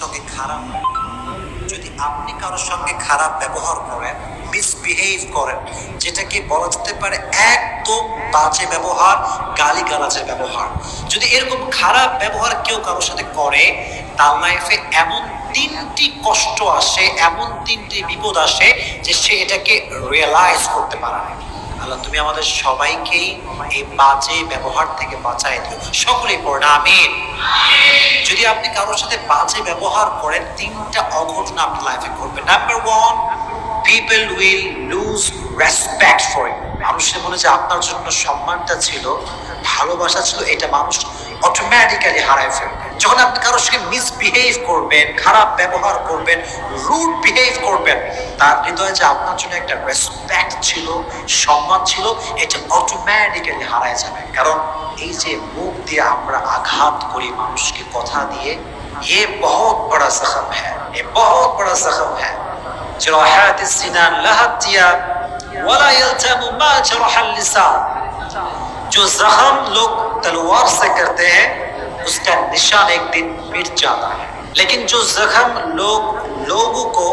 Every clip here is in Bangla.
সঙ্গে খারাপ। যদি আপনি কারোর সঙ্গে খারাপ ব্যবহার করেন মিসবিহেভ করেন, যেটাকে বলা যেতে পারে একদম বাজে ব্যবহার গালি গালাজের ব্যবহার। যদি এরকম খারাপ ব্যবহার কেউ কারোর সাথে করে, তার লাইফে এমন তিনটি কষ্ট আসে, এমন তিনটি বিপদ আসে যে সে এটাকে রিয়েলাইজ করতে পারে না। আল্লাহ, তুমি আমাদের সবাইকেই এই বাজে ব্যবহার থেকে বাঁচাই দিও। সকলেই পড়েন আমিন। যদি আপনি কারোর সাথে বাজে ব্যবহার করেন, তিনটা অঘটন আপনার লাইফে ঘটবে। Number one people will lose respect for you মানুষের মনে যে, আপনার জন্য সম্মানটা ছিল, ভালোবাসা ছিল, এটা মানুষ অটোমেটিক্যালি হারায় ফেলবে। যখন আপনি কারোর সঙ্গে মিসবিহেভ করবেন খারাপ ব্যবহার করবেন রুড বিহেভ করবেন তার হৃদয়ে যে আপনার জন্য একটা রেসপেক্ট ছিল সম্মান ছিল এটা অটোম্যাটিক্যালি হারায় যাবে। কারণ এই যে মুখ দিয়ে আমরা আঘাত করি মানুষকে কথা দিয়ে এ বহুত বড় জখম হ্যাঁ এ বহুত বড় জখম হ্যাঁ। জরাহাত সিনান لها الثياب ولا ইলতামু মা জরাহাল লিসান। جو زخم লোক তলোয়ার সে করতে ہیں उसका निशान एक दिन मिट जाता है लेकिन जो जख्म लोग लोगों को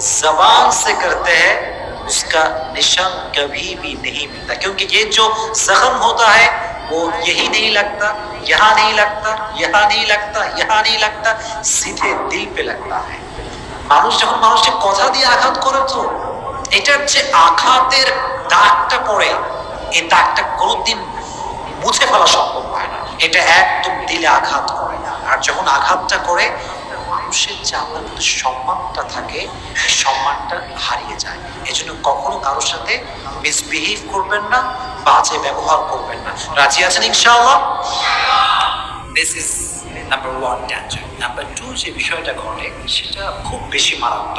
जबान से करते हैं उसका निशान कभी भी नहीं मिलता क्योंकि ये जो जख्म होता है वो यही नहीं लगता यहाँ नहीं लगता यहाँ नहीं लगता यहाँ नहीं लगता सीधे दिल पे लगता है মানুষ যখন মানুষকে কথা দিয়ে আঘাত করে তো এটার যে আঘাতের দাগটা পড়ে এই দাগটা কোনোদিন মুছে ফেলা সম্ভব হয় না এটা একদম দিলে আঘাত করে আর যখন আঘাতটা করে, মানুষের যে প্রতি সম্মানটা থাকে সম্মানটা হারিয়ে যায়। এজন্য কখনো কারোর সাথে মিসবিহেভ করবেন না, বাজে ব্যবহার করবেন না। রাজি আছেন ইনশাআল্লাহ? This is number one danger number two যে বিষয়টা ঘটে, সেটা খুব বেশি মারাত্মক।